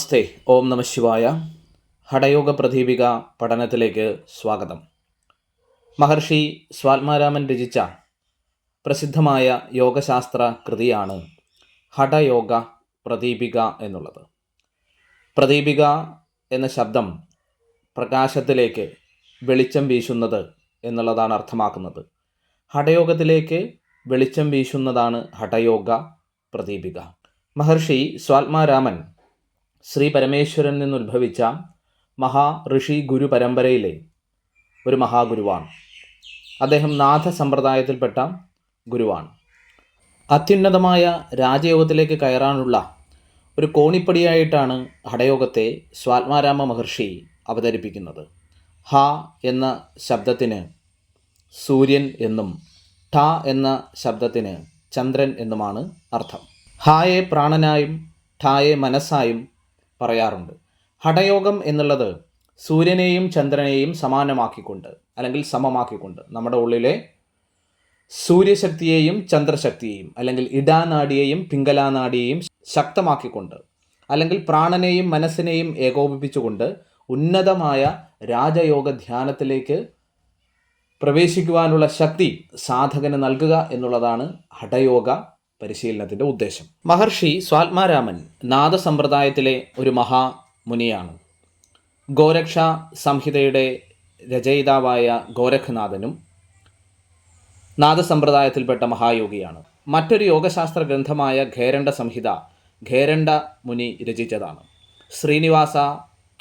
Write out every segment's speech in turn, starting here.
നമസ്തേ ഓം നമ ശിവായ. ഹഠയോഗ പ്രദീപിക പഠനത്തിലേക്ക് സ്വാഗതം. മഹർഷി സ്വാത്മാരാമൻ രചിച്ച പ്രസിദ്ധമായ യോഗശാസ്ത്ര കൃതിയാണ് ഹഠയോഗ പ്രദീപിക എന്നുള്ളത്. പ്രദീപിക എന്ന ശബ്ദം പ്രകാശത്തിലേക്ക് വെളിച്ചം വീശുന്നത് എന്നുള്ളതാണ് അർത്ഥമാക്കുന്നത്. ഹഠയോഗത്തിലേക്ക് വെളിച്ചം വീശുന്നതാണ് ഹഠയോഗ പ്രദീപിക. മഹർഷി സ്വാത്മാരാമൻ ശ്രീ പരമേശ്വരൻ നിന്നുദ്ഭവിച്ച മഹാ ഋഷി ഗുരു പരമ്പരയിലെ ഒരു മഹാഗുരുവാണ്. അദ്ദേഹം നാഥ സമ്പ്രദായത്തിൽപ്പെട്ട ഗുരുവാണ്. അത്യുന്നതമായ രാജയോഗത്തിലേക്ക് കയറാനുള്ള ഒരു കോണിപ്പടിയായിട്ടാണ് ഹടയോഗത്തെ സ്വാത്മാരാമ മഹർഷി അവതരിപ്പിക്കുന്നത്. ഹ എന്ന ശബ്ദത്തിന് സൂര്യൻ എന്നും ഠ എന്ന ശബ്ദത്തിന് ചന്ദ്രൻ എന്നുമാണ് അർത്ഥം. ഹായെ പ്രാണനായും ഠായെ മനസ്സായും പറയാറുണ്ട്. ഹഠയോഗം എന്നുള്ളത് സൂര്യനെയും ചന്ദ്രനെയും സമാനമാക്കിക്കൊണ്ട് അല്ലെങ്കിൽ സമമാക്കിക്കൊണ്ട് നമ്മുടെ ഉള്ളിലെ സൂര്യശക്തിയെയും ചന്ദ്രശക്തിയെയും അല്ലെങ്കിൽ ഇടാനാടിയെയും പിങ്കലാനാടിയെയും ശക്തമാക്കിക്കൊണ്ട് അല്ലെങ്കിൽ പ്രാണനെയും മനസ്സിനെയും ഏകോപിപ്പിച്ചുകൊണ്ട് ഉന്നതമായ രാജയോഗ ധ്യാനത്തിലേക്ക് പ്രവേശിക്കുവാനുള്ള ശക്തി സാധകന് നൽകുക എന്നുള്ളതാണ് ഹഠയോഗ പരിശീലനത്തിന്റെ ഉദ്ദേശം. മഹർഷി സ്വാത്മാരാമൻ നാദസമ്പ്രദായത്തിലെ ഒരു മഹാമുനിയാണ്. ഗോരക്ഷ സംഹിതയുടെ രചയിതാവായ ഗോരഖനാഥനും നാദസമ്പ്രദായത്തിൽപ്പെട്ട മഹായോഗിയാണ്. മറ്റൊരു യോഗശാസ്ത്ര ഗ്രന്ഥമായ ഖേരണ്ട സംഹിത ഖേരണ്ട മുനി രചിച്ചതാണ്. ശ്രീനിവാസ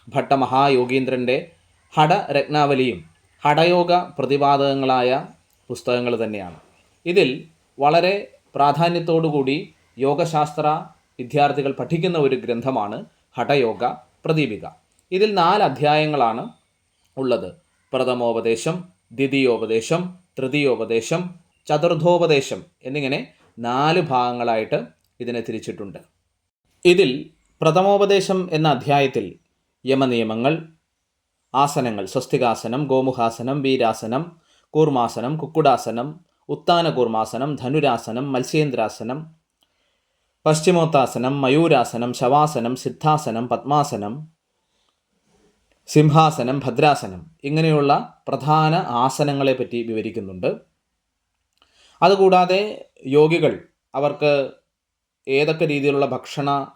ഭട്ട മഹായോഗീന്ദ്രന്റെ ഹടരത്നാവലിയും ഹടയോഗ പ്രതിപാദകങ്ങളായ പുസ്തകങ്ങൾ തന്നെയാണ്. ഇതിൽ വളരെ പ്രാധാന്യത്തോടുകൂടി യോഗശാസ്ത്ര വിദ്യാർത്ഥികൾ പഠിക്കുന്ന ഒരു ഗ്രന്ഥമാണ് ഹഠയോഗ പ്രദീപിക. ഇതിൽ നാല് അധ്യായങ്ങളാണ് ഉള്ളത്. പ്രഥമോപദേശം ദ്വിതീയോപദേശം തൃതീയോപദേശം ചതുർത്ഥോപദേശം എന്നിങ്ങനെ നാല് ഭാഗങ്ങളായിട്ട് ഇതിനെ തിരിച്ചിട്ടുണ്ട്. ഇതിൽ പ്രഥമോപദേശം എന്ന അധ്യായത്തിൽ യമനിയമങ്ങൾ ആസനങ്ങൾ സ്വസ്തികാസനം ഗോമുഖാസനം വീരാസനം കൂർമാസനം കുക്കുടാസനം ഉത്താന കൂർമാസനം ധനുരാസനം മത്സ്യേന്ദ്രാസനം പശ്ചിമോത്താസനം മയൂരാസനം ശവാസനം സിദ്ധാസനം പത്മാസനം സിംഹാസനം ഭദ്രാസനം ഇങ്ങനെയുള്ള പ്രധാന ആസനങ്ങളെ പറ്റി വിവരിക്കുന്നുണ്ട്. അതുകൂടാതെ യോഗികൾ അവർക്ക് ഏതൊക്കെ രീതിയിലുള്ള ഭക്ഷണ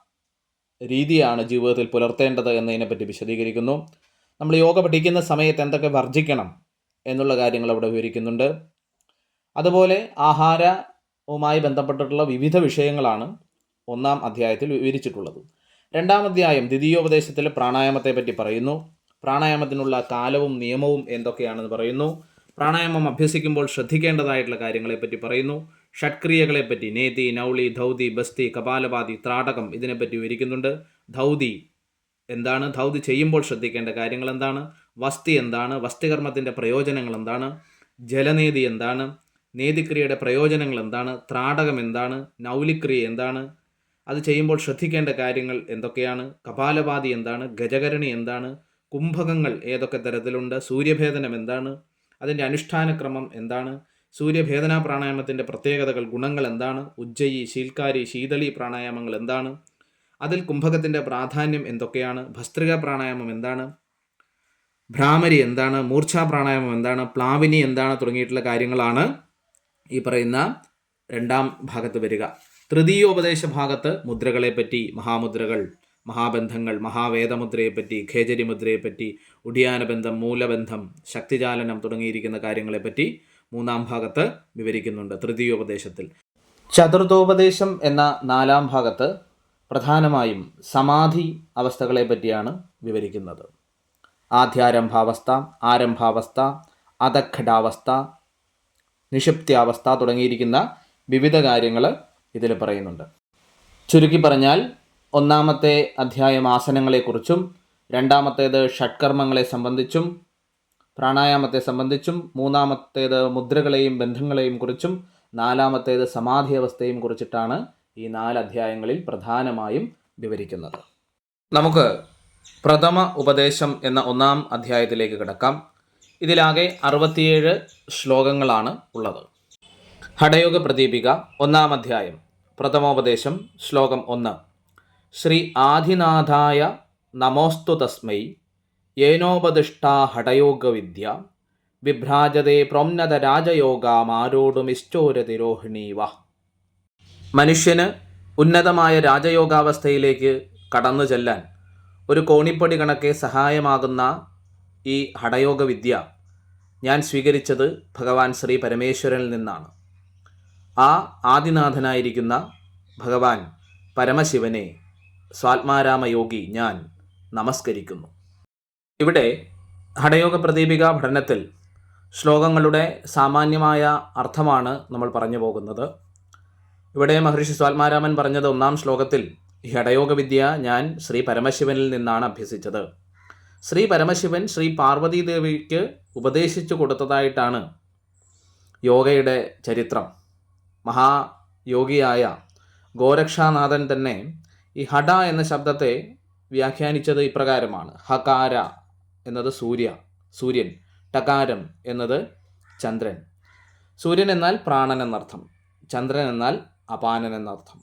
രീതിയാണ് ജീവിതത്തിൽ പുലർത്തേണ്ടത് എന്നതിനെപ്പറ്റി വിശദീകരിക്കുന്നു. നമ്മൾ യോഗ പഠിക്കുന്ന സമയത്ത് എന്തൊക്കെ വർജിക്കണം എന്നുള്ള കാര്യങ്ങൾ അവിടെ വിവരിക്കുന്നുണ്ട്. അതുപോലെ ആഹാരവുമായി ബന്ധപ്പെട്ടിട്ടുള്ള വിവിധ വിഷയങ്ങളാണ് ഒന്നാം അധ്യായത്തിൽ വിവരിച്ചിട്ടുള്ളത്. രണ്ടാം അധ്യായം ദ്വിതീയോപദേശത്തിൽ പ്രാണായാമത്തെ പറ്റി പറയുന്നു. പ്രാണായാമത്തിനുള്ള കാലവും നിയമവും എന്തൊക്കെയാണെന്ന് പറയുന്നു. പ്രാണായാമം അഭ്യസിക്കുമ്പോൾ ശ്രദ്ധിക്കേണ്ടതായിട്ടുള്ള കാര്യങ്ങളെപ്പറ്റി പറയുന്നു. ഷഡ്ക്രിയകളെപ്പറ്റി നേതി നൗളി ധൗതി ബസ്തി കപാലപാതി ത്രാടകം ഇതിനെപ്പറ്റി വിവരിക്കുന്നുണ്ട്. ധൗതി എന്താണ്? ധൗതി ചെയ്യുമ്പോൾ ശ്രദ്ധിക്കേണ്ട കാര്യങ്ങൾ എന്താണ് വസ്തി എന്താണ്? വസ്തികർമ്മത്തിന്റെ പ്രയോജനങ്ങൾ എന്താണ് ജലനീതി എന്താണ്? നീതിക്രിയയുടെ പ്രയോജനങ്ങൾ എന്താണ് ത്രാടകം എന്താണ് നൗലിക്രിയ എന്താണ്? അത് ചെയ്യുമ്പോൾ ശ്രദ്ധിക്കേണ്ട കാര്യങ്ങൾ എന്തൊക്കെയാണ്? കപാലപാതി എന്താണ്? ഗജകരണി എന്താണ്? കുംഭകങ്ങൾ ഏതൊക്കെ തരത്തിലുണ്ട്? സൂര്യഭേദനം എന്താണ്? അതിന്റെ അനുഷ്ഠാനക്രമം എന്താണ്? സൂര്യഭേദനാ പ്രാണായാമത്തിന്റെ പ്രത്യേകതകൾ ഗുണങ്ങൾ എന്താണ്? ഉജ്ജയി ശീൽക്കാരി ശീതളി പ്രാണായാമങ്ങൾ എന്താണ്? അതിൽ കുംഭകത്തിന്റെ പ്രാധാന്യം എന്തൊക്കെയാണ്? ഭസ്ത്രിക പ്രാണായാമം എന്താണ്? ഭ്രാമരി എന്താണ്? മൂർച്ഛാ പ്രാണായാമം എന്താണ്? പ്ലാവിനി എന്താണ്? തുടങ്ങിയിട്ടുള്ള കാര്യങ്ങളാണ് ഈ പറയുന്ന രണ്ടാം ഭാഗത്ത് വരിക. തൃതീയോപദേശ ഭാഗത്ത് മുദ്രകളെപ്പറ്റി മഹാമുദ്രകൾ മഹാബന്ധങ്ങൾ മഹാവേദമുദ്രയെപ്പറ്റി ഖേജരി മുദ്രയെപ്പറ്റി ഉടിയാനബന്ധം മൂലബന്ധം ശക്തിചാലനം തുടങ്ങിയിരിക്കുന്ന കാര്യങ്ങളെപ്പറ്റി മൂന്നാം ഭാഗത്ത് വിവരിക്കുന്നുണ്ട് തൃതീയോപദേശത്തിൽ. ചതുർത്ഥോപദേശം എന്ന നാലാം ഭാഗത്ത് പ്രധാനമായും സമാധി അവസ്ഥകളെ പറ്റിയാണ് വിവരിക്കുന്നത്. ആദ്യാരംഭാവസ്ഥ ആരംഭാവസ്ഥ അധഘടാവസ്ഥ നിക്ഷിപ്ത്യാവസ്ഥ തുടങ്ങിയിരിക്കുന്ന വിവിധ കാര്യങ്ങൾ ഇതിൽ പറയുന്നുണ്ട്. ചുരുക്കി പറഞ്ഞാൽ ഒന്നാമത്തെ അധ്യായം ആസനങ്ങളെക്കുറിച്ചും രണ്ടാമത്തേത് ഷഡ്കർമ്മങ്ങളെ സംബന്ധിച്ചും പ്രാണായാമത്തെ സംബന്ധിച്ചും മൂന്നാമത്തേത് മുദ്രകളെയും ബന്ധങ്ങളെയും കുറിച്ചും നാലാമത്തേത് സമാധി അവസ്ഥയും കുറിച്ചിട്ടാണ് ഈ നാല് അധ്യായങ്ങളിൽ പ്രധാനമായും വിവരിക്കുന്നത്. നമുക്ക് പ്രഥമ ഉപദേശം എന്ന ഒന്നാം അധ്യായത്തിലേക്ക് കിടക്കാം. ഇതിലാകെ അറുപത്തിയേഴ് ശ്ലോകങ്ങളാണ് ഉള്ളത്. ഹഠയോഗ പ്രദീപിക ഒന്നാം അധ്യായം പ്രഥമോപദേശം ശ്ലോകം ഒന്ന്. ശ്രീ ആദിനാഥായ നമോസ്തു തസ്മൈ യേനോപദിഷ്ടാ ഹഠയോഗവിദ്യ വിഭ്രാജതേ പ്രോന്നത രാജയോഗാമാരോടുമിഷ്ടോരതിരോഹിണീവ മനുഷ്യന് ഉന്നതമായ രാജയോഗാവസ്ഥയിലേക്ക് കടന്നു ചെല്ലാൻ ഒരു കോണിപ്പടി കണക്കെ സഹായമാകുന്ന ഈ ഹഠയോഗ വിദ്യ ഞാൻ സ്വീകരിച്ചത് ഭഗവാൻ ശ്രീ പരമേശ്വരനിൽ നിന്നാണ്. ആ ആദിനാഥനായിരിക്കുന്ന ഭഗവാൻ പരമശിവനെ സ്വാത്മാരാമയോഗി ഞാൻ നമസ്കരിക്കുന്നു. ഇവിടെ ഹഠയോഗ പ്രദീപിക പഠനത്തിൽ ശ്ലോകങ്ങളുടെ സാമാന്യമായ അർത്ഥമാണ് നമ്മൾ പറഞ്ഞു പോകുന്നത്. ഇവിടെ മഹർഷി സ്വാത്മാരാമൻ പറഞ്ഞത് ഒന്നാം ശ്ലോകത്തിൽ ഈ ഹഠയോഗ വിദ്യ ഞാൻ ശ്രീ പരമശിവനിൽ നിന്നാണ് അഭ്യസിച്ചത്. ശ്രീ പരമശിവൻ ശ്രീ പാർവതീദേവിക്ക് ഉപദേശിച്ചു കൊടുത്തതായിട്ടാണ് യോഗയുടെ ചരിത്രം. മഹായോഗിയായ ഗോരക്ഷാനാഥൻ തന്നെ ഈ ഹഠ എന്ന ശബ്ദത്തെ വ്യാഖ്യാനിച്ചത് ഇപ്രകാരമാണ്. ഹകാര എന്നത് സൂര്യ സൂര്യൻ ടകാരം എന്നത് ചന്ദ്രൻ. സൂര്യൻ എന്നാൽ പ്രാണൻ എന്നർത്ഥം ചന്ദ്രൻ എന്നാൽ അപാനൻ എന്നർത്ഥം.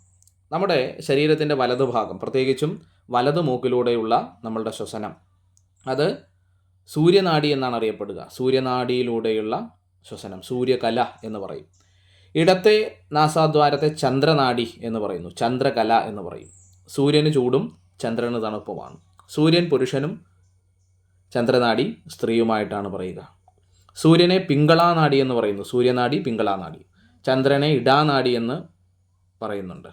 നമ്മുടെ ശരീരത്തിന്റെ വലതുഭാഗം പ്രത്യേകിച്ചും വലതു മൂക്കിലൂടെയുള്ള നമ്മളുടെ ശ്വസനം. അത് സൂര്യനാഡി എന്നാണ് അറിയപ്പെടുക സൂര്യനാഡിയിലൂടെയുള്ള ശ്വസനം സൂര്യകല എന്ന് പറയും. ഇടത്തെ നാസാദ്വാരത്തെ ചന്ദ്രനാഡി എന്ന് പറയുന്നു. ചന്ദ്രകല എന്ന് പറയും. സൂര്യന് ചൂടും ചന്ദ്രന് തണുപ്പുമാണ്. സൂര്യൻ പുരുഷനും ചന്ദ്രനാടി സ്ത്രീയുമായിട്ടാണ് പറയുക. സൂര്യനെ പിങ്കളാനാടി എന്ന് പറയുന്നു. സൂര്യനാടി പിങ്കളാനാടി ചന്ദ്രനെ ഇടാനാടി എന്ന് പറയുന്നുണ്ട്.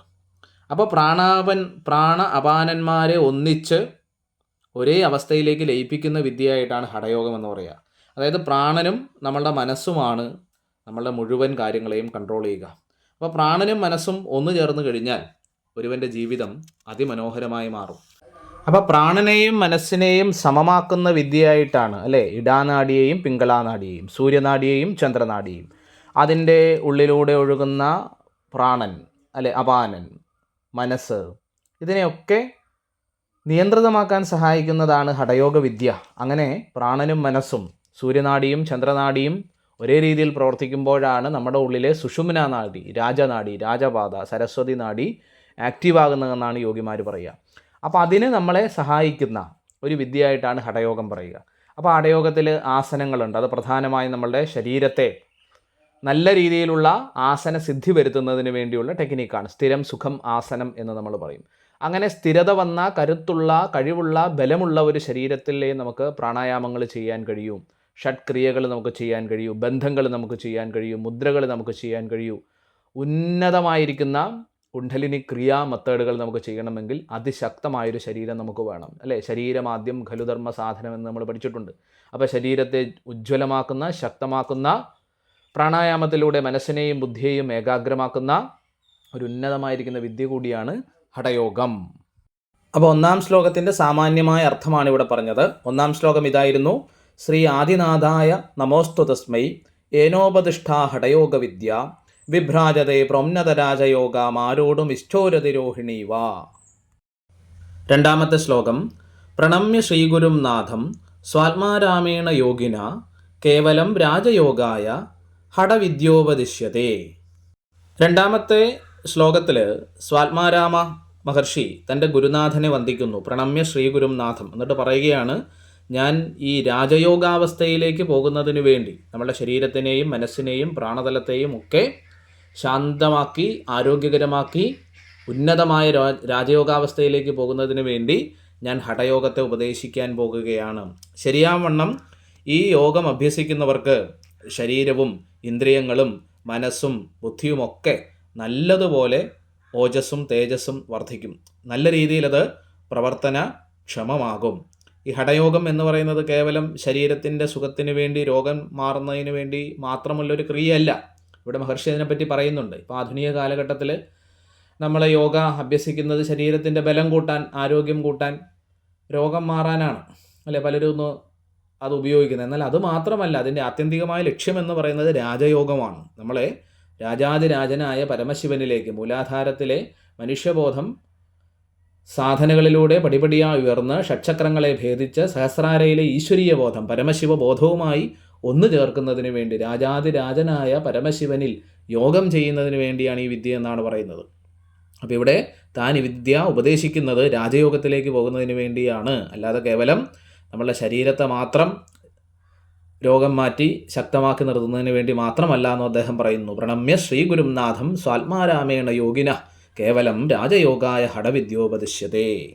അപ്പോൾ പ്രാണാപൻ പ്രാണ അപാനന്മാരെ ഒന്നിച്ച് ഒരേ അവസ്ഥയിലേക്ക് ലയിപ്പിക്കുന്ന വിദ്യയായിട്ടാണ് ഹടയോഗം എന്ന് പറയുക അതായത് പ്രാണനും നമ്മളുടെ മനസ്സുമാണ് നമ്മളുടെ മുഴുവൻ കാര്യങ്ങളെയും കൺട്രോൾ ചെയ്യുക. അപ്പോൾ പ്രാണനും മനസ്സും ഒന്നു ചേർന്ന് കഴിഞ്ഞാൽ ഒരുവന്റെ ജീവിതം അതിമനോഹരമായി മാറും. അപ്പോൾ പ്രാണനെയും മനസ്സിനെയും സമമാക്കുന്ന വിദ്യയായിട്ടാണ് അല്ലേ? ഇടാനാടിയെയും പിങ്കളാനാടിയെയും സൂര്യനാടിയെയും ചന്ദ്രനാടിയെയും. അതിന്റെ ഉള്ളിലൂടെ ഒഴുകുന്ന പ്രാണൻ അല്ലെ? അപാനൻ മനസ്സ് ഇതിനെയൊക്കെ നിയന്ത്രിതമാക്കാൻ സഹായിക്കുന്നതാണ് ഹഠയോഗ വിദ്യ. അങ്ങനെ പ്രാണനും മനസ്സും സൂര്യനാടിയും ചന്ദ്രനാടിയും ഒരേ രീതിയിൽ പ്രവർത്തിക്കുമ്പോഴാണ് നമ്മുടെ ഉള്ളിലെ സുഷുമ്ന നാടി രാജനാടി രാജപാത സരസ്വതി നാടി ആക്റ്റീവ് ആകുന്നതെന്നാണ് യോഗിമാർ പറയുക. അപ്പോൾ അതിന് നമ്മളെ സഹായിക്കുന്ന ഒരു വിദ്യയായിട്ടാണ് ഹടയോഗം പറയുക. അപ്പോൾ ഹഠയോഗത്തിൽ ആസനങ്ങളുണ്ട്. അത് പ്രധാനമായും നമ്മളുടെ ശരീരത്തെ നല്ല രീതിയിലുള്ള ആസന സിദ്ധി വരുത്തുന്നതിന് വേണ്ടിയുള്ള ടെക്നിക്കാണ്. സ്ഥിരം സുഖം ആസനം എന്ന് നമ്മൾ പറയും. അങ്ങനെ സ്ഥിരത വന്ന കരുത്തുള്ള കഴിവുള്ള ബലമുള്ള ഒരു ശരീരത്തിലേ നമുക്ക് പ്രാണായാമങ്ങൾ ചെയ്യാൻ കഴിയും. ഷഡ്ക്രിയകൾ നമുക്ക് ചെയ്യാൻ കഴിയൂ. ബന്ധങ്ങൾ നമുക്ക് ചെയ്യാൻ കഴിയും. മുദ്രകൾ നമുക്ക് ചെയ്യാൻ കഴിയൂ. ഉന്നതമായിരിക്കുന്ന കുണ്ഠലിനി ക്രിയാ മെത്തേഡുകൾ നമുക്ക് ചെയ്യണമെങ്കിൽ അതിശക്തമായൊരു ശരീരം നമുക്ക് വേണം. അല്ലേ? ശരീരം ആദ്യം ഖലുധർമ്മ സാധനം എന്ന് നമ്മൾ പഠിച്ചിട്ടുണ്ട്. അപ്പോൾ ശരീരത്തെ ഉജ്ജ്വലമാക്കുന്ന ശക്തമാക്കുന്ന പ്രാണായാമത്തിലൂടെ മനസ്സിനെയും ബുദ്ധിയെയും ഏകാഗ്രമാക്കുന്ന ഒരു ഉന്നതമായിരിക്കുന്ന വിദ്യ കൂടിയാണ് ഹഠയോഗം. അപ്പോൾ ഒന്നാം ശ്ലോകത്തിന്റെ സാമാന്യമായ അർത്ഥമാണ് ഇവിടെ പറഞ്ഞത്. ഒന്നാം ശ്ലോകം ഇതായിരുന്നു ശ്രീ ആദിനാഥായ നമോസ്തു തസ്മൈ ഏനോപതിഷ്ഠാ ഹഠയോഗ വിദ്യ വിഭ്രാജതേ പ്രൊന്നതരാജയോഗ മാരോടും ഇഷ്ടോരതിരോഹിണി വാ രണ്ടാമത്തെ ശ്ലോകം പ്രണമ്യ ശ്രീഗുരും നാഥം സ്വാത്മാരാമേണ യോഗിന കേവലം രാജയോഗായ ഹഠവിദ്യോപദിശ്യതേ രണ്ടാമത്തെ ശ്ലോകത്തിൽ സ്വാത്മാരാമ മഹർഷി തന്റെ ഗുരുനാഥനെ വന്ദിക്കുന്നു. പ്രണമ്യ ശ്രീഗുരും നാഥം. എന്നിട്ട് പറയുകയാണ് ഞാൻ ഈ രാജയോഗാവസ്ഥയിലേക്ക് പോകുന്നതിന് വേണ്ടി നമ്മുടെ ശരീരത്തിനെയും മനസ്സിനെയും പ്രാണതലത്തെയും ഒക്കെ ശാന്തമാക്കി ആരോഗ്യകരമാക്കി ഉന്നതമായ രാജയോഗാവസ്ഥയിലേക്ക് പോകുന്നതിന് വേണ്ടി ഞാൻ ഹഠയോഗത്തെ ഉപദേശിക്കാൻ പോകുകയാണ്. ശരിയാവണ്ണം ഈ യോഗം അഭ്യസിക്കുന്നവർക്ക് ശരീരവും ഇന്ദ്രിയങ്ങളും മനസ്സും ബുദ്ധിയുമൊക്കെ നല്ലതുപോലെ ഓജസ്സും തേജസ്സും വർദ്ധിക്കും. നല്ല രീതിയിലത് പ്രവർത്തന ക്ഷമമാകും. ഈ ഹടയോഗം എന്ന് പറയുന്നത് കേവലം ശരീരത്തിന്റെ സുഖത്തിന് വേണ്ടി രോഗം മാറുന്നതിന് വേണ്ടി മാത്രമുള്ളൊരു ക്രിയയല്ല. ഇവിടെ മഹർഷി അതിനെപ്പറ്റി പറയുന്നുണ്ട്. ഇപ്പോൾ ആധുനിക കാലഘട്ടത്തിൽ നമ്മൾ യോഗ അഭ്യസിക്കുന്നത് ശരീരത്തിന്റെ ബലം കൂട്ടാൻ ആരോഗ്യം കൂട്ടാൻ രോഗം മാറാനാണ്. അല്ലെ? പലരും ഒന്ന് അത് ഉപയോഗിക്കുന്നത്. എന്നാൽ അത് മാത്രമല്ല അതിന്റെ ആത്യന്തികമായ ലക്ഷ്യമെന്ന് പറയുന്നത് രാജയോഗമാണ്. നമ്മളെ രാജാതിരാജനായ പരമശിവനിലേക്ക് മൂലാധാരത്തിലെ മനുഷ്യബോധം സാധനകളിലൂടെ പടിപടിയായി ഉയർന്ന് ഷഡ്ചക്രങ്ങളെ ഭേദിച്ച് സഹസ്രാരയിലെ ഈശ്വരീയ ബോധം പരമശിവ ബോധവുമായി ഒന്നു ചേർക്കുന്നതിന് വേണ്ടി രാജാതിരാജനായ പരമശിവനിൽ യോഗം ചെയ്യുന്നതിന് വേണ്ടിയാണ് ഈ വിദ്യ എന്നാണ് പറയുന്നത്. അപ്പോൾ ഇവിടെ താൻ ഈ വിദ്യ ഉപദേശിക്കുന്നത് രാജയോഗത്തിലേക്ക് പോകുന്നതിന് വേണ്ടിയാണ്. അല്ലാതെ കേവലം നമ്മളുടെ ശരീരത്തെ മാത്രം രോഗം മാറ്റി ശക്തമാക്കി നിർത്തുന്നതിന് വേണ്ടി മാത്രമല്ല എന്ന് അദ്ദേഹം പറയുന്നു. പ്രണമ്യ ശ്രീഗുരുനാഥം സ്വാത്മാരാമേണ യോഗിന. കേവലം രാജയോഗായ ഹടവിദ്യോപദിശ്യതേ.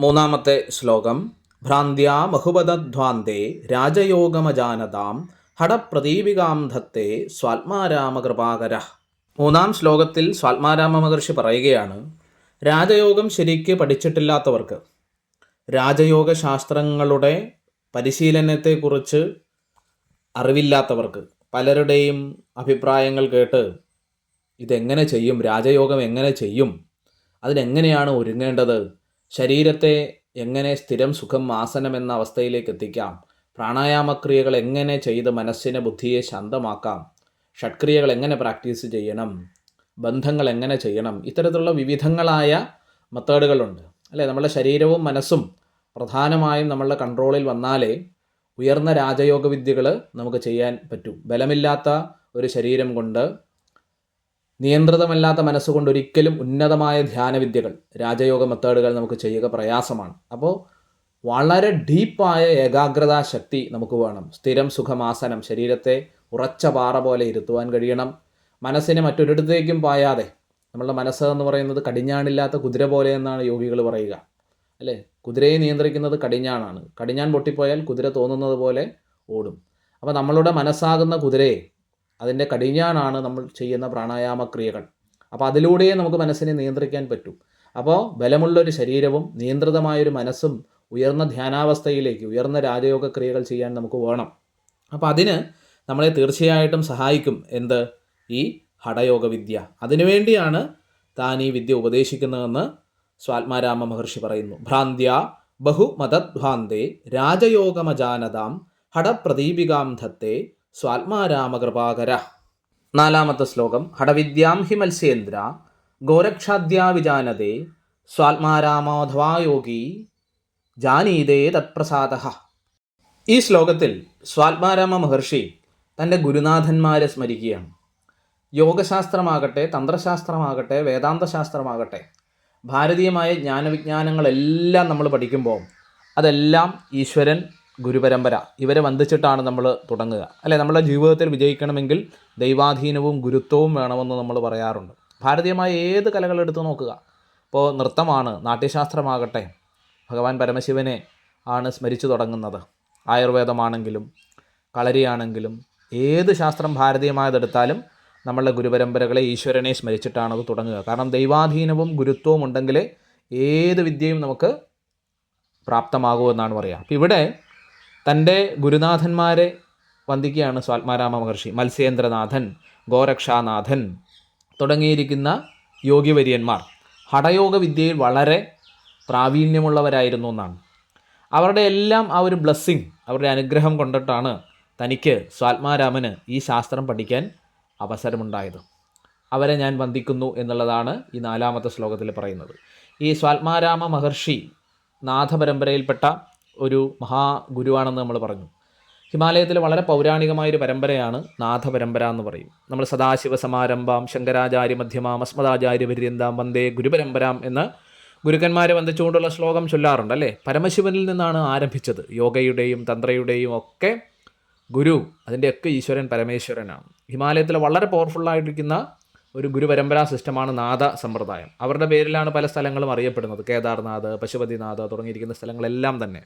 മൂന്നാമത്തെ ശ്ലോകം. ഭ്രാന്ത്യാ ബഹുപദധ്വാന്തേ രാജയോഗമജാനതാം ഹടപ്രദീപികാം ധത്തെ സ്വാത്മാരാമകൃപാകര. മൂന്നാം ശ്ലോകത്തിൽ സ്വാത്മാരാമ മഹർഷി പറയുകയാണ് രാജയോഗം ശരിക്ക് പഠിച്ചിട്ടില്ലാത്തവർക്ക് രാജയോഗ ശാസ്ത്രങ്ങളുടെ പരിശീലനത്തെക്കുറിച്ച് അറിവില്ലാത്തവർക്ക് പലരുടെയും അഭിപ്രായങ്ങൾ കേട്ട് ഇതെങ്ങനെ ചെയ്യും രാജയോഗം എങ്ങനെ ചെയ്യും അതിനെങ്ങനെയാണ് ഒരുങ്ങേണ്ടത് ശരീരത്തെ എങ്ങനെ സ്ഥിരം സുഖം ആസനം എന്ന അവസ്ഥയിലേക്ക് എത്തിക്കാം പ്രാണായാമക്രിയകൾ എങ്ങനെ ചെയ്ത് മനസ്സിനെ ബുദ്ധിയെ ശാന്തമാക്കാം ഷഡ്ക്രിയകൾ എങ്ങനെ പ്രാക്ടീസ് ചെയ്യണം ബന്ധങ്ങൾ എങ്ങനെ ചെയ്യണം ഇത്തരത്തിലുള്ള വിവിധങ്ങളായ മെത്തേഡുകളുണ്ട്. അല്ലേ? നമ്മുടെ ശരീരവും മനസ്സും പ്രധാനമായും നമ്മളുടെ കൺട്രോളിൽ വന്നാലേ ഉയർന്ന രാജയോഗ വിദ്യകൾ നമുക്ക് ചെയ്യാൻ പറ്റും. ബലമില്ലാത്ത ഒരു ശരീരം കൊണ്ട് നിയന്ത്രിതമല്ലാത്ത മനസ്സുകൊണ്ട് ഒരിക്കലും ഉന്നതമായ ധ്യാനവിദ്യകൾ രാജയോഗ മെത്തേഡുകൾ നമുക്ക് ചെയ്യുക പ്രയാസമാണ്. അപ്പോൾ വളരെ ഡീപ്പായ ഏകാഗ്രതാ ശക്തി നമുക്ക് വേണം. സ്ഥിരം സുഖമാസനം ശരീരത്തെ ഉറച്ച പാറ പോലെ ഇരുത്തുവാൻ കഴിയണം. മനസ്സിനെ മറ്റൊരിടത്തേക്കും പായാതെ നമ്മളുടെ മനസ്സ് എന്ന് പറയുന്നത് കടിഞ്ഞാണില്ലാത്ത കുതിര പോലെ എന്നാണ് യോഗികൾ പറയുക. അല്ലേ? കുതിരയെ നിയന്ത്രിക്കുന്നത് കടിഞ്ഞാണാണ്. കടിഞ്ഞാൻ പൊട്ടിപ്പോയാൽ കുതിര തോന്നുന്നത് പോലെ ഓടും. അപ്പോൾ നമ്മളുടെ മനസ്സാകുന്ന കുതിരയെ അതിന്റെ കടിഞ്ഞാണാണ് നമ്മൾ ചെയ്യുന്ന പ്രാണായാമ ക്രിയകൾ അപ്പോൾ അതിലൂടെയേ നമുക്ക് മനസ്സിനെ നിയന്ത്രിക്കാൻ പറ്റൂ. അപ്പോൾ ബലമുള്ളൊരു ശരീരവും നിയന്ത്രിതമായൊരു മനസ്സും ഉയർന്ന ധ്യാനാവസ്ഥയിലേക്ക് ഉയർന്ന രാജയോഗ ക്രിയകൾ ചെയ്യാൻ നമുക്ക് വേണം. അപ്പോൾ അതിന് നമ്മളെ തീർച്ചയായിട്ടും സഹായിക്കും എന്ത്? ഈ ഹഠയോഗ വിദ്യ അതിനുവേണ്ടിയാണ് താൻ ഈ വിദ്യ ഉപദേശിക്കുന്നതെന്ന് സ്വാത്മാരാമ മഹർഷി പറയുന്നു ഭ്രാന്ത്യ ബഹുമതധ്വാന്തേ രാജയോഗമജാനതാം ഹടപ്രദീപികാം ധത്തെ സ്വാത്മാരാമകൃപാകര. നാലാമത്തെ ശ്ലോകം ഹടവിദ്യാം ഹി മത്സ്യേന്ദ്ര ഗോരക്ഷാദ്യാ വിജാനതേ സ്വാത്മാരാമോധവാ യോഗി ജാനീതേ തത്പ്രസാദ. ഈ ശ്ലോകത്തിൽ സ്വാത്മാരാമ മഹർഷി തന്റെ ഗുരുനാഥന്മാരെ സ്മരിക്കുകയാണ്. യോഗശാസ്ത്രമാകട്ടെ തന്ത്രശാസ്ത്രമാകട്ടെ വേദാന്തശാസ്ത്രമാകട്ടെ ഭാരതീയമായ ജ്ഞാനവിജ്ഞാനങ്ങളെല്ലാം നമ്മൾ പഠിക്കുമ്പോൾ അതെല്ലാം ഈശ്വരൻ ഗുരുപരമ്പര. ഇവരെ വന്ദിച്ചിട്ടാണ് നമ്മൾ തുടങ്ങുക. അല്ലേ? നമ്മുടെ ജീവിതത്തിൽ വിജയിക്കണമെങ്കിൽ ദൈവാധീനവും ഗുരുത്വവും വേണമെന്ന് നമ്മൾ പറയാറുണ്ട്. ഭാരതീയമായ ഏത് കലകൾ എടുത്തു നോക്കുക? ഇപ്പോൾ നൃത്തമാണ് നാട്യശാസ്ത്രമാകട്ടെ. ഭഗവാൻ പരമശിവനെ ആണ് സ്മരിച്ചു തുടങ്ങുന്നത്. ആയുർവേദമാണെങ്കിലും കളരിയാണെങ്കിലും ഏത് ശാസ്ത്രം ഭാരതീയമായതെടുത്താലും നമ്മളുടെ ഗുരുപരമ്പരകളെ ഈശ്വരനെ സ്മരിച്ചിട്ടാണ് അത് തുടങ്ങുക. കാരണം ദൈവാധീനവും ഗുരുത്വവും ഉണ്ടെങ്കിൽ ഏത് വിദ്യയും നമുക്ക് പ്രാപ്തമാകൂ എന്നാണ് പറയുക അപ്പം ഇവിടെ തന്റെ ഗുരുനാഥന്മാരെ വന്ദിക്കുകയാണ് സ്വാത്മാരാമ മഹർഷി. മത്സ്യേന്ദ്രനാഥൻ ഗോരക്ഷാനാഥൻ തുടങ്ങിയിരിക്കുന്ന യോഗിവര്യന്മാർ. ഹഠയോഗ വിദ്യയിൽ വളരെ പ്രാവീണ്യമുള്ളവരായിരുന്നു എന്നാണ്. അവരുടെ എല്ലാം ആ ഒരു ബ്ലെസ്സിങ് അവരുടെ അനുഗ്രഹം കൊണ്ടിട്ടാണ് തനിക്ക് സ്വാത്മാരാമന് ഈ ശാസ്ത്രം പഠിക്കാൻ അവസരമുണ്ടായത്. അവരെ ഞാൻ വന്ദിക്കുന്നു എന്നുള്ളതാണ് ഈ നാലാമത്തെ ശ്ലോകത്തിൽ പറയുന്നത്. ഈ സ്വാത്മാരാമ മഹർഷി നാഥപരമ്പരയിൽപ്പെട്ട ഒരു മഹാഗുരുവാണെന്ന് നമ്മൾ പറഞ്ഞു. ഹിമാലയത്തിൽ വളരെ പൗരാണികമായൊരു പരമ്പരയാണ് നാഥപരമ്പര എന്ന് പറയും. നമ്മൾ സദാശിവ സമാരംഭം ശങ്കരാചാര്യ മധ്യമാം അസ്മദാചാര്യ പര്യന്താം വന്ദേ ഗുരുപരമ്പരാം എന്ന് ഗുരുക്കന്മാരെ വന്ദിച്ചുകൊണ്ടുള്ള ശ്ലോകം ചൊല്ലാറുണ്ട് അല്ലേ? പരമശിവനിൽ നിന്നാണ് ആരംഭിച്ചത്. യോഗയുടെയും തന്ത്രയുടെയും ഒക്കെ ഗുരു അതിന്റെയൊക്കെ ഈശ്വരൻ പരമേശ്വരനാണ്. ഹിമാലയത്തിൽ വളരെ പവർഫുള്ളായിട്ടിരിക്കുന്ന ഒരു ഗുരുപരമ്പരാ സിസ്റ്റമാണ് നാഥ സമ്പ്രദായം. അവരുടെ പേരിലാണ് പല സ്ഥലങ്ങളും അറിയപ്പെടുന്നത്. കേദാർനാഥ് പശുപതിനാഥ് തുടങ്ങിയിരിക്കുന്ന സ്ഥലങ്ങളെല്ലാം തന്നെ.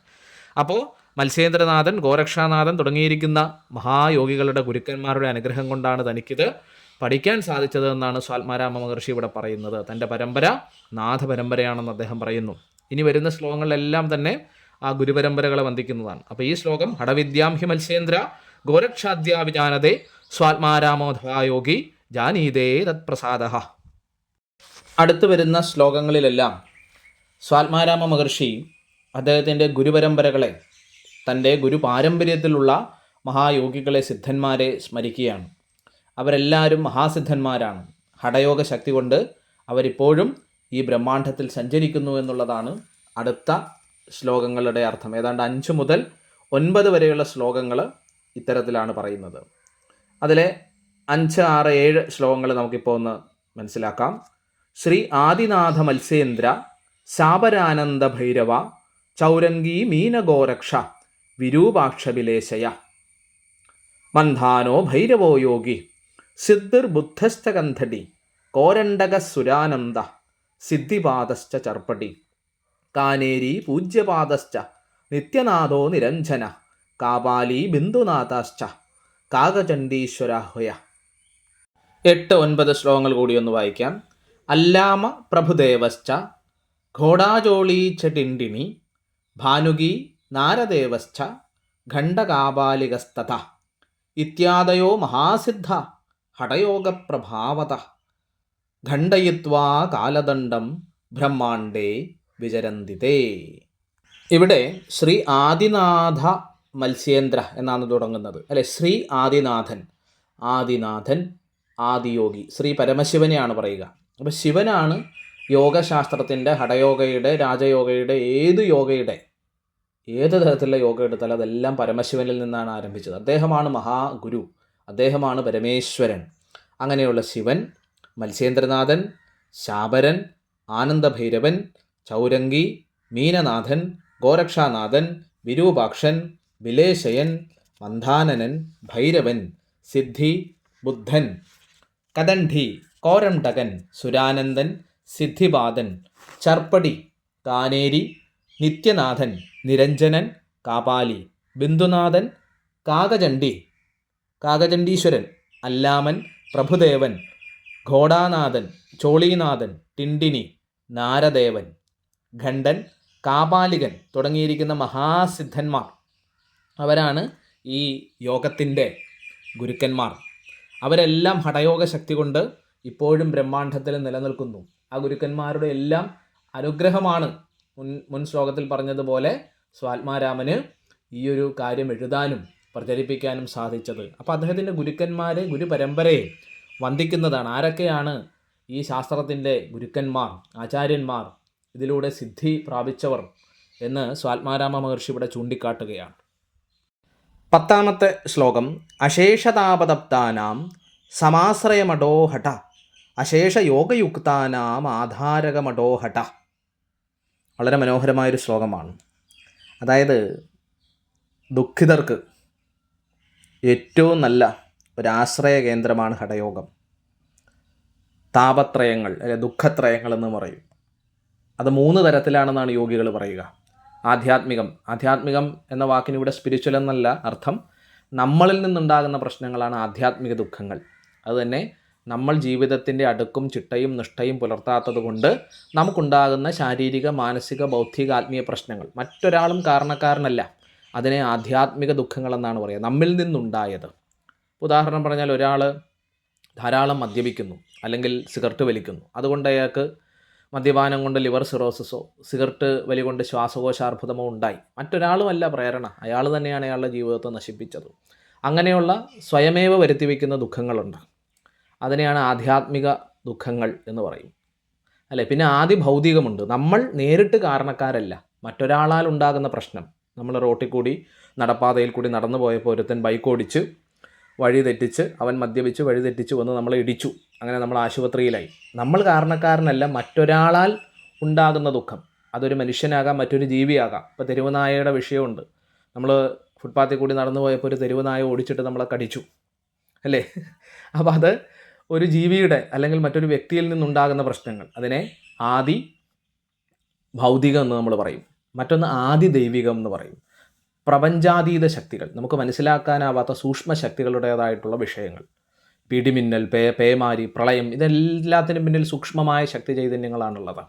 അപ്പോൾ മത്സ്യേന്ദ്രനാഥൻ ഗോരക്ഷാനാഥൻ തുടങ്ങിയിരിക്കുന്ന മഹായോഗികളുടെ ഗുരുക്കന്മാരുടെ അനുഗ്രഹം കൊണ്ടാണ് തനിക്കിത് പഠിക്കാൻ സാധിച്ചതെന്നാണ് സ്വാത്മാരാമ മഹർഷി ഇവിടെ പറയുന്നത്. തന്റെ പരമ്പര നാഥ പരമ്പരയാണെന്ന് അദ്ദേഹം പറയുന്നു. ഇനി വരുന്ന ശ്ലോകങ്ങളിലെല്ലാം തന്നെ ആ ഗുരുപരമ്പരകളെ വന്ദിക്കുന്നതാണ്. അപ്പോൾ ഈ ശ്ലോകം ഹടവിദ്യാം ഹി മത്സ്യേന്ദ്ര ഗോരക്ഷാദ്യാ വിജാനതേ സ്വാത്മാരാമോധവായോഗി ജാനീതേ തത്പ്രസാദ. അടുത്തു വരുന്ന ശ്ലോകങ്ങളിലെല്ലാം സ്വാത്മാരാമ മഹർഷി അദ്ദേഹത്തിന്റെ ഗുരുപരമ്പരകളെ തന്റെ ഗുരുപാരമ്പര്യത്തിലുള്ള മഹായോഗികളെ സിദ്ധന്മാരെ സ്മരിക്കുകയാണ്. അവരെല്ലാവരും മഹാസിദ്ധന്മാരാണ്. ഹടയോഗ ശക്തി കൊണ്ട് അവരിപ്പോഴും ഈ ബ്രഹ്മാണ്ഡത്തിൽ സഞ്ചരിക്കുന്നു എന്നുള്ളതാണ് അടുത്ത ശ്ലോകങ്ങളുടെ അർത്ഥം. ഏതാണ്ട് അഞ്ച് മുതൽ ഒൻപത് വരെയുള്ള ശ്ലോകങ്ങൾ ഇത്തരത്തിലാണ് പറയുന്നത്. അതിലെ അഞ്ച് ആറ് ഏഴ് ശ്ലോകങ്ങൾ നമുക്കിപ്പോൾ ഒന്ന് മനസ്സിലാക്കാം. ശ്രീ ആദിനാഥ മത്സ്യേന്ദ്ര ശാപരാനന്ദ ഭൈരവ ചൗരംഗി മീനഗോരക്ഷ വിരൂപാക്ഷവിലേശയ മന്ധാനോ ഭൈരവോ യോഗി സിദ്ധിർ സിദ്ധിർബുദ്ധശ്ച കോരണ്ടക സുരാനന്ദ സിദ്ധിപാദശ്ച ചർപ്പടി കാനേരി പൂജ്യപാദശ്ച നിത്യനാഥോ നിരഞ്ജന കാപാലി ബിന്ദുനാഥാശ്ച കാകചണ്ഡീശ്വരാഹ്വയ എട്ട് ഒൻപത് ശ്ലോകങ്ങൾ കൂടി ഒന്ന് വായിക്കാം. അല്ലാമ പ്രഭുദേവശ്ച ഘോടാചോളീച്ചടിണ്ടിണി ഭാനുകി നാരദേവശ്ച ഖണ്ഡകാപാലികസ്തഥ ഇത്യാദയോ മഹാസിദ്ധ ഹടയോഗപ്രഭാവത ഖണ്ഡയിത്വാ കാലദണ്ഡം ബ്രഹ്മാണ്ടേ വിചരന്തിതേ. ഇവിടെ ശ്രീ ആദിനാഥ മത്സ്യേന്ദ്ര എന്നാണ് തുടങ്ങുന്നത്. അല്ലെ? ശ്രീ ആദിനാഥൻ. ആദിനാഥൻ ആദിയോഗി. ശ്രീ പരമശിവനെയാണ് പറയുക. അപ്പോൾ ശിവനാണ് യോഗശാസ്ത്രത്തിന്റെ ഹഠയോഗയുടെ രാജയോഗയുടെ ഏത് യോഗയുടെ ഏത് തരത്തിലുള്ള യോഗ എടുത്താലും അതെല്ലാം പരമശിവനിൽ നിന്നാണ് ആരംഭിച്ചത്. അദ്ദേഹമാണ് മഹാഗുരു. അദ്ദേഹമാണ് പരമേശ്വരൻ. അങ്ങനെയുള്ള ശിവൻ മത്സ്യേന്ദ്രനാഥൻ ശാബരൻ ആനന്ദഭൈരവൻ ചൗരങ്കി മീനനാഥൻ ഗോരക്ഷാനാഥൻ വിരൂപാക്ഷൻ വിലേശയൻ മന്ധാനനൻ ഭൈരവൻ സിദ്ധി ബുദ്ധൻ കദണ്ഡി കോരംടകൻ സുരാനന്ദൻ സിദ്ധിപാദൻ ചർപ്പടി കാനേരി നിത്യനാഥൻ നിരഞ്ജനൻ കാപാലി ബിന്ദുനാഥൻ കാകചണ്ഡി കാകചണ്ഡീശ്വരൻ അല്ലാമൻ പ്രഭുദേവൻ ഘോടാനാഥൻ ചോളീനാഥൻ ടിണ്ടിനി നാരദേവൻ ഖണ്ഡൻ കാപാലികൻ തുടങ്ങിയിരിക്കുന്ന മഹാസിദ്ധന്മാർ. അവരാണ് ഈ യോഗത്തിന്റെ ഗുരുക്കന്മാർ. അവരെല്ലാം ഹടയോഗ ശക്തി കൊണ്ട് ഇപ്പോഴും ബ്രഹ്മാണ്ഡത്തിൽ നിലനിൽക്കുന്നു. ആ ഗുരുക്കന്മാരുടെ എല്ലാം അനുഗ്രഹമാണ് മുൻ മുൻ ശ്ലോകത്തിൽ പറഞ്ഞതുപോലെ സ്വാത്മാരാമന് ഈ ഒരു കാര്യം എഴുതാനും പ്രചരിപ്പിക്കാനും സാധിച്ചത്. അപ്പോൾ അദ്ദേഹത്തിന്റെ ഗുരുക്കന്മാരെ ഗുരുപരമ്പരയെ വന്ദിക്കുന്നതാണ്. ആരൊക്കെയാണ് ഈ ശാസ്ത്രത്തിന്റെ ഗുരുക്കന്മാർ ആചാര്യന്മാർ ഇതിലൂടെ സിദ്ധി പ്രാപിച്ചവർ എന്ന് സ്വാത്മാരാമ മഹർഷി ഇവിടെ ചൂണ്ടിക്കാട്ടുകയാണ്. പത്താമത്തെ ശ്ലോകം അശേഷതാപതപ്താനാം സമാശ്രയമടോഹട അശേഷയോഗയുക്താനാം ആധാരകമടോഹട. വളരെ മനോഹരമായൊരു ശ്ലോകമാണ്. അതായത് ദുഃഖിതർക്ക് ഏറ്റവും നല്ല ഒരാശ്രയ കേന്ദ്രമാണ് ഹടയോഗം താപത്രയങ്ങൾ അല്ലെ ദുഃഖത്രയങ്ങൾ എന്ന് പറയും. അത് മൂന്ന് തരത്തിലാണെന്നാണ് യോഗികൾ പറയുക. ആധ്യാത്മികം. ആധ്യാത്മികം എന്ന വാക്കിന് ഇവിടെ സ്പിരിച്വൽ എന്നല്ല അർത്ഥം. നമ്മളിൽ നിന്നുണ്ടാകുന്ന പ്രശ്നങ്ങളാണ് ആധ്യാത്മിക ദുഃഖങ്ങൾ. അതുതന്നെ നമ്മൾ ജീവിതത്തിന്റെ അടുക്കും ചിട്ടയും നിഷ്ഠയും പുലർത്താത്തത് കൊണ്ട് നമുക്കുണ്ടാകുന്ന ശാരീരിക മാനസിക ബൗദ്ധിക ആത്മീയ പ്രശ്നങ്ങൾ. മറ്റൊരാളും കാരണക്കാരനല്ല. അതിനെ ആധ്യാത്മിക ദുഃഖങ്ങളെന്നാണ് പറയുക. നമ്മിൽ നിന്നുണ്ടായത്. ഉദാഹരണം പറഞ്ഞാൽ ഒരാൾ ധാരാളം മദ്യപിക്കുന്നു അല്ലെങ്കിൽ സിഗരറ്റ് വലിക്കുന്നു. അതുകൊണ്ട് അയാൾക്ക് മദ്യപാനം കൊണ്ട് ലിവർ സിറോസിസോ സിഗരറ്റ് വലി കൊണ്ട് ശ്വാസകോശാർബുദമോ ഉണ്ടായി. മറ്റൊരാളുമല്ല പ്രേരണ. അയാൾ തന്നെയാണ് അയാളുടെ ജീവിതത്തെ നശിപ്പിച്ചത്. അങ്ങനെയുള്ള സ്വയമേവ വരുത്തി വയ്ക്കുന്ന ദുഃഖങ്ങളുണ്ട്. അതിനെയാണ് ആധ്യാത്മിക ദുഃഖങ്ങൾ എന്ന് പറയും. അല്ലേ? പിന്നെ ആദ്യ ഭൗതികമുണ്ട്. നമ്മൾ നേരിട്ട് കാരണക്കാരല്ല. മറ്റൊരാളാൽ ഉണ്ടാകുന്ന പ്രശ്നം. നമ്മൾ റോട്ടിൽ കൂടി നടപ്പാതയിൽ കൂടി നടന്നു പോയപ്പോൾ ഒരുത്തൻ ബൈക്ക് ഓടിച്ച് വഴി തെറ്റിച്ച് അവൻ മദ്യപിച്ച് വഴി തെറ്റിച്ച് വന്ന് നമ്മളെ ഇടിച്ചു. അങ്ങനെ നമ്മൾ ആശുപത്രിയിലായി. നമ്മൾ കാരണക്കാരനല്ല മറ്റൊരാളാൽ ഉണ്ടാകുന്ന ദുഃഖം. അതൊരു മനുഷ്യനാകാം മറ്റൊരു ജീവിയാകാം. ഇപ്പോൾ തെരുവുനായയുടെ വിഷയമുണ്ട്. നമ്മൾ ഫുട്പാത്തിൽ കൂടി നടന്നു പോയപ്പോൾ ഒരു തെരുവുനായ ഓടിച്ചിട്ട് നമ്മളെ കടിച്ചു. അല്ലേ? അപ്പോൾ അത് ഒരു ജീവിയുടെ അല്ലെങ്കിൽ മറ്റൊരു വ്യക്തിയിൽ നിന്നുണ്ടാകുന്ന പ്രശ്നങ്ങൾ. അതിനെ ആദി ഭൗതികം എന്ന് നമ്മൾ പറയും. മറ്റൊന്ന് ആദി ദൈവികം എന്ന് പറയും. പ്രപഞ്ചാതീത ശക്തികൾ. നമുക്ക് മനസ്സിലാക്കാനാവാത്ത സൂക്ഷ്മ ശക്തികളുടേതായിട്ടുള്ള വിഷയങ്ങൾ. പിടിമിന്നൽ പേ പേമാരി പ്രളയം ഇതെല്ലാത്തിനും പിന്നിൽ സൂക്ഷ്മമായ ശക്തി ചൈതന്യങ്ങളാണുള്ളത്.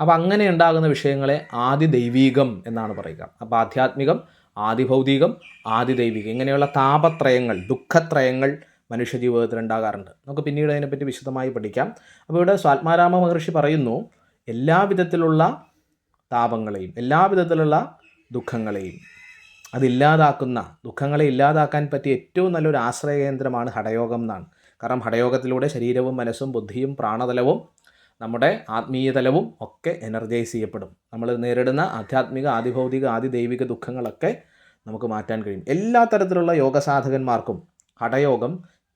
അപ്പോൾ അങ്ങനെ ഉണ്ടാകുന്ന വിഷയങ്ങളെ ആദി ദൈവീകം എന്നാണ് പറയുക. അപ്പോൾ ആധ്യാത്മികം ആദിഭൗതികം ആദിദൈവികം ഇങ്ങനെയുള്ള താപത്രയങ്ങൾ ദുഃഖത്രയങ്ങൾ മനുഷ്യ ജീവിതത്തിൽ ഉണ്ടാകാറുണ്ട്. നമുക്ക് പിന്നീട് അതിനെപ്പറ്റി വിശദമായി പഠിക്കാം. അപ്പോൾ ഇവിടെ സ്വാത്മാരാമ മഹർഷി പറയുന്നു എല്ലാ വിധത്തിലുള്ള താപങ്ങളെയും എല്ലാ വിധത്തിലുള്ള ദുഃഖങ്ങളെയും അതില്ലാതാക്കുന്ന ദുഃഖങ്ങളെ ഇല്ലാതാക്കാൻ പറ്റിയ ഏറ്റവും നല്ലൊരു ആശ്രയ കേന്ദ്രമാണ് ഹടയോഗം എന്നാണ്. കാരണം ഹടയോഗത്തിലൂടെ ശരീരവും മനസ്സും ബുദ്ധിയും പ്രാണതലവും നമ്മുടെ ആത്മീയതലവും ഒക്കെ എനർജൈസ് ചെയ്യപ്പെടും. നമ്മൾ നേരിടുന്ന ആധ്യാത്മിക ആദിഭൗതിക ആദിദൈവിക ദുഃഖങ്ങളൊക്കെ നമുക്ക് മാറ്റാൻ കഴിയും. എല്ലാ തരത്തിലുള്ള യോഗ സാധകന്മാർക്കും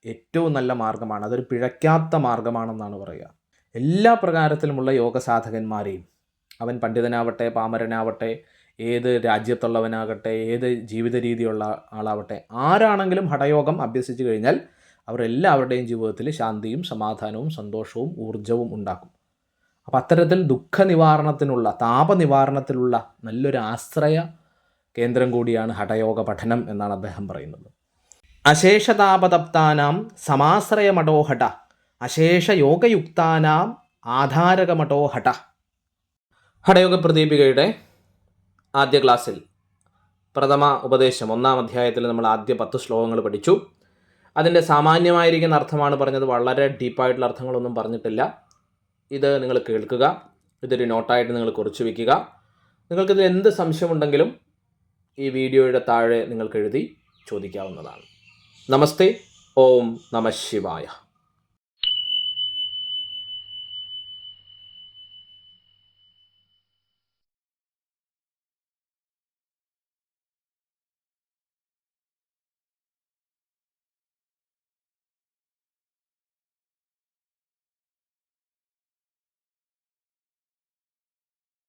ഏറ്റവും നല്ല മാർഗമാണ്. അതൊരു പിഴയ്ക്കാത്ത മാർഗമാണെന്നാണ് പറയുക. എല്ലാ പ്രകാരത്തിലുമുള്ള യോഗ സാധകന്മാരെയും അവൻ പണ്ഡിതനാവട്ടെ പാമരനാവട്ടെ ഏത് രാജ്യത്തുള്ളവനാകട്ടെ ഏത് ജീവിത രീതിയുള്ള ആളാവട്ടെ ആരാണെങ്കിലും ഹഠയോഗം അഭ്യസിച്ചു കഴിഞ്ഞാൽ അവരെല്ലാവരുടെയും ജീവിതത്തിൽ ശാന്തിയും സമാധാനവും സന്തോഷവും ഊർജവും ഉണ്ടാക്കും. അപ്പം അത്തരത്തിൽ ദുഃഖ നിവാരണത്തിനുള്ള താപനിവാരണത്തിനുള്ള നല്ലൊരു ആശ്രയ കേന്ദ്രം കൂടിയാണ് ഹഠയോഗ പഠനം എന്നാണ് അദ്ദേഹം പറയുന്നത്. അശേഷതാപതപ്താനാം സമാശ്രയമടോഹട അശേഷ യോഗയുക്താനാം ആധാരകമഠോ ഹഠ ഹഠയോഗ പ്രദീപികയുടെ ആദ്യ ക്ലാസ്സിൽ പ്രഥമ ഉപദേശം ഒന്നാം അധ്യായത്തിൽ നമ്മൾ ആദ്യ പത്ത് ശ്ലോകങ്ങൾ പഠിച്ചു. അതിന്റെ സാമാന്യമായിരിക്കുന്ന അർത്ഥമാണ് പറഞ്ഞത് വളരെ ഡീപ്പായിട്ടുള്ള അർത്ഥങ്ങളൊന്നും പറഞ്ഞിട്ടില്ല. ഇത് നിങ്ങൾ കേൾക്കുക. ഇതൊരു നോട്ടായിട്ട് നിങ്ങൾ കുറിച്ച് വയ്ക്കുക. നിങ്ങൾക്കിതിൽ എന്ത് സംശയമുണ്ടെങ്കിലും ഈ വീഡിയോയുടെ താഴെ നിങ്ങൾക്ക് എഴുതി ചോദിക്കാവുന്നതാണ്. നമസ്തേ. ഓം നമ ശിവായ.